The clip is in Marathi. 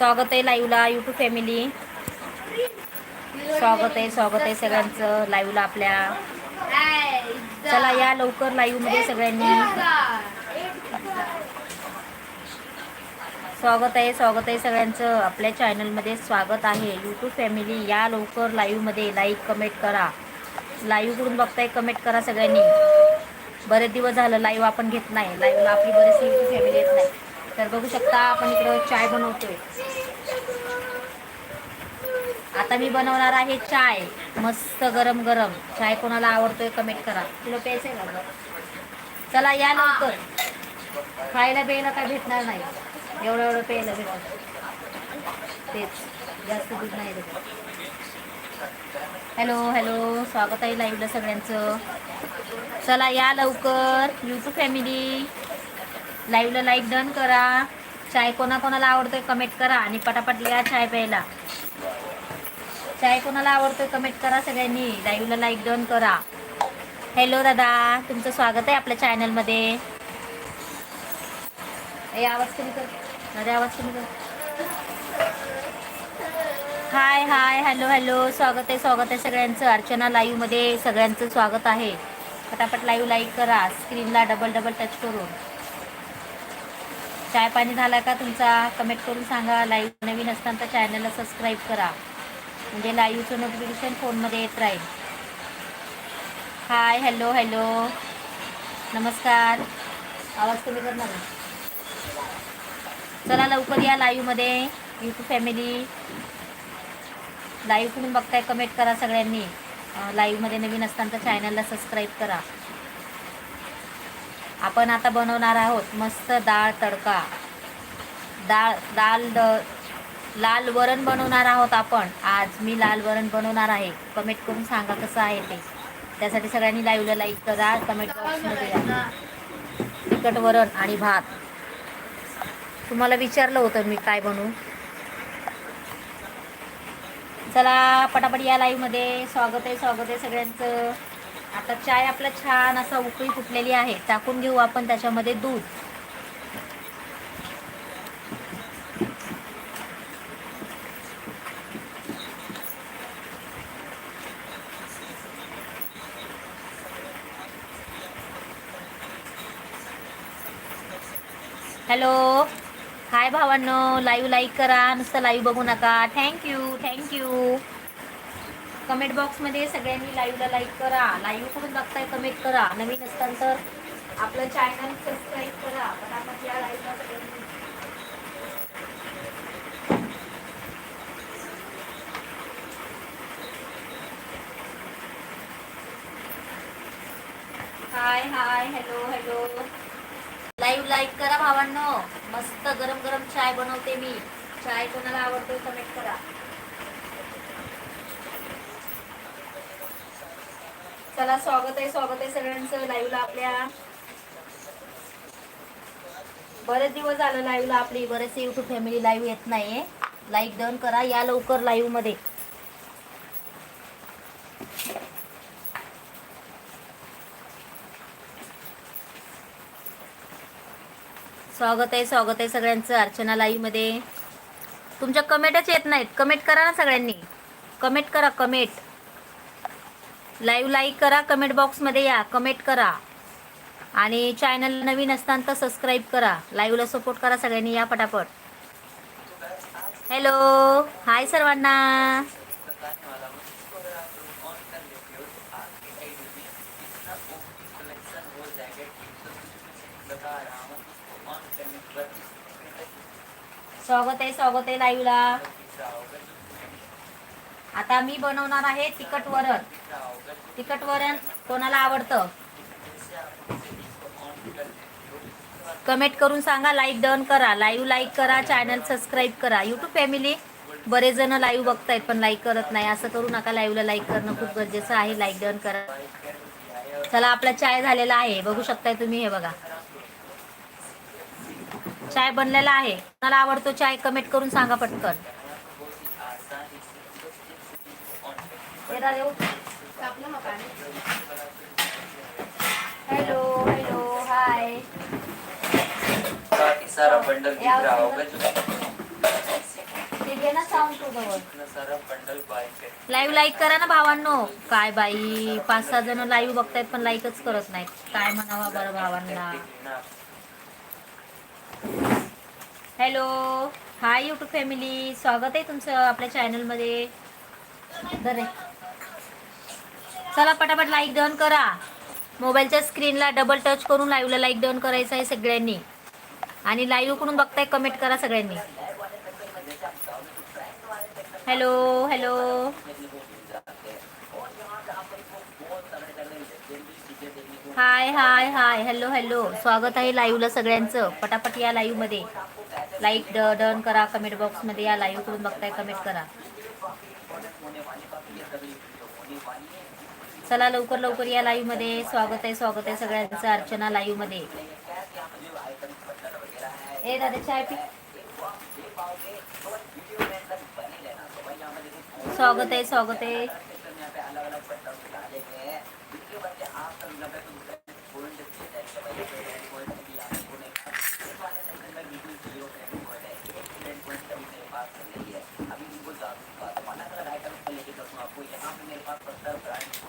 स्वागत आहे लाईव्हला युट्यूब फॅमिली स्वागत आहे स्वागत आहे सगळ्यांचं लाईव्हला आपल्या. चला या लवकर लाईव्हमध्ये सगळ्यांनी. स्वागत आहे स्वागत आहे सगळ्यांचं. आपल्या चॅनलमध्ये स्वागत आहे. यूट्यूब फॅमिली या लवकर लाईव्हमध्ये लाईक कमेंट करा. लाईव्ह करून बघताय कमेंट करा सगळ्यांनी. बरेच दिवस झालं लाईव्ह आपण घेत नाही. लाईव्हला आपली बरेचशी यूट्यूब फॅमिली येत नाही. तर बघू शकता आपण इकडं चाय बनवतोय. आता मी बनवणार आहे चाय मस्त गरम गरम. चाय कोणाला आवडतोय कमेंट करा. तुला प्यायचं आहे का? चला या लवकर. खायला प्यायला काय भेटणार नाही. एवढं एवढं प्यायला भेटत तेच जास्त दूध नाही हॅलो हॅलो स्वागत आहे लाईव्हला सगळ्यांचं. चला या लवकर. यूट्यूब फॅमिली लाईव्हला लाईक डन करा. चाय कोणा कोणाला आवडतोय कमेंट करा आणि पटापट लिहा चाय प्यायला. चाय कोणाला आवडतोय कमेंट करा सगळ्यांनी. लाईव्हला लाईक डन करा. हॅलो दादा तुमचं स्वागत आहे आपल्या चॅनलमध्ये ए आवाज कमी कर. दादा आवाज कमी कर. हाय हाय हॅलो हॅलो स्वागत आहे स्वागत आहे सगळ्यांचं. अर्चना लाईव्हमध्ये सगळ्यांचं स्वागत आहे. पटापट लाईव्ह लाईक करा. स्क्रीनला डबल डबल टच करून. चाय पाणी झाला का तुमचा? कमेंट करून सांगा. लाईव्ह नवीन असताना चॅनलला सबस्क्राईब करा. म्हणजे लाईव्हचं नोटिफिकेशन फोनमध्ये येत राहील. हाय हॅलो हॅलो नमस्कार. आवाज कमी करणार चला लवकर या लाईव्हमध्ये यूट्यूब फॅमिली लाईव्ह करून बघताय कमेंट करा सगळ्यांनी. लाईव्हमध्ये नवीन असताना चॅनलला सबस्क्राईब करा. आपण आता बनवणार आहोत मस्त डाळ तडका. डाळ दाल द लाल वरण बनवणार आहोत आपण. आज मी लाल वरण बनवणार आहे. कमेंट करून सांगा कसं आहे ते. त्यासाठी सगळ्यांनी लाईव्हला लाईक करा. कमेंट बॉक्समध्ये या तिखट वरण आणि भात. तुम्हाला विचारलं होतं मी काय बनवू. चला पटापट या लाईव्हमध्ये. स्वागत आहे स्वागत आहे सगळ्यांचं. आता चाय आपला छान असा उकळी फुटलेली आहे. टाकून घेऊ आपण त्याच्यामध्ये दूध. हॅलो. हाय भावांनो लाईव्ह लाईक करा. नुसतं लाईव्ह बघू नका. थँक्यू थँक्यू कमेंट बॉक्समध्ये सगळ्यांनी लाईव्हला लाईक करा. लाईव्ह करून बघताय कमेंट करा. नवीन असताना तर आपलं चॅनल सबस्क्राईब करा. पटापट या लाईव्हला hi hi hello hello live like करा भावांनो. मस्त गरम गरम चाय बनवते मी. चाय कोणाला आवडतो कमेंट करा. चला स्वागत आहे स्वागत आहे सगळ्यांचं लाईव्हला आपल्या. बरेच दिवस झालं लाईव्हला आपली बरेचसे युट्यूब फॅमिली लाईव्ह येत नाहीये. लाईक डन करा या लवकर लाईव्हमध्ये. स्वागत आहे स्वागत आहे सगळ्यांचं अर्चना लाईव्हमध्ये. तुमच्या कमेंटच येत नाहीत. कमेंट करा ना सगळ्यांनी. कमेंट करा कमेंट लाईव्ह लाईक करा कमेंट बॉक्समध्ये या कमेंट करा. आणि चॅनल नवीन असताना तर सबस्क्राईब करा लाईव्हला सपोर्ट करा सगळ्यांनी या पटापट. हॅलो हाय सर्वांना. स्वागत आहे स्वागत आहे लाईव्हला. आता मी बनवणार आहे तिखट वरण. तिखट वरण कोणाला आवडतं? कमेंट करून सांगा लाईक डन करा. लाईव्ह लाईक करा चॅनल सबस्क्राईब करा. यूट्यूब फॅमिली बरेच जण लाईव्ह बघतायत पण लाईक करत नाही. असं करू नका लाईव्हला लाईक करणं खूप गरजेचं आहे. लाईक डन करा. चला आपला चाय झालेला आहे. बघू शकताय तुम्ही हे बघा. चाय बनलेला आहे. कोणाला आवडतो चाय कमेंट करून सांगा पटकन. हॅलो हॅलो हाय काफी सारा बंडल दिख रहा होगा जो ते घे ना तू जवळ. सारा बंडल लाईव्ह लाईक करा ना भावांनो. काय बाई पाच सहा जण लाईव्ह बघतायत पण लाईकच करत नाहीत. काय म्हणावा बरं भावांना? हॅलो हाय यूट्यूब फॅमिली स्वागत आहे तुमचं आपल्या चॅनलमध्ये बरे. चला पटापट लाईक डन करा. मोबाईलच्या स्क्रीनला डबल टच करून लाईव्हला लाईक डन करायचं आहे सगळ्यांनी. आणि लाईव्हकडून बघताय कमेंट करा सगळ्यांनी. Hello hello hi hi hi hello hello स्वागत आहे लाईव्हला सगळ्यांचं. पटापट या लाईव्हमध्ये लाईक ड डन करा कमेंट बॉक्समध्ये या लाईव्ह करून बघताय कमेंट करा. चला लवकर लवकर या लाईव्हमध्ये स्वागत आहे स्वागत आहे सगळ्यांचं अर्चना लाईव्हमध्ये ए दादा चाय पी. स्वागत आहे स्वागत आहे.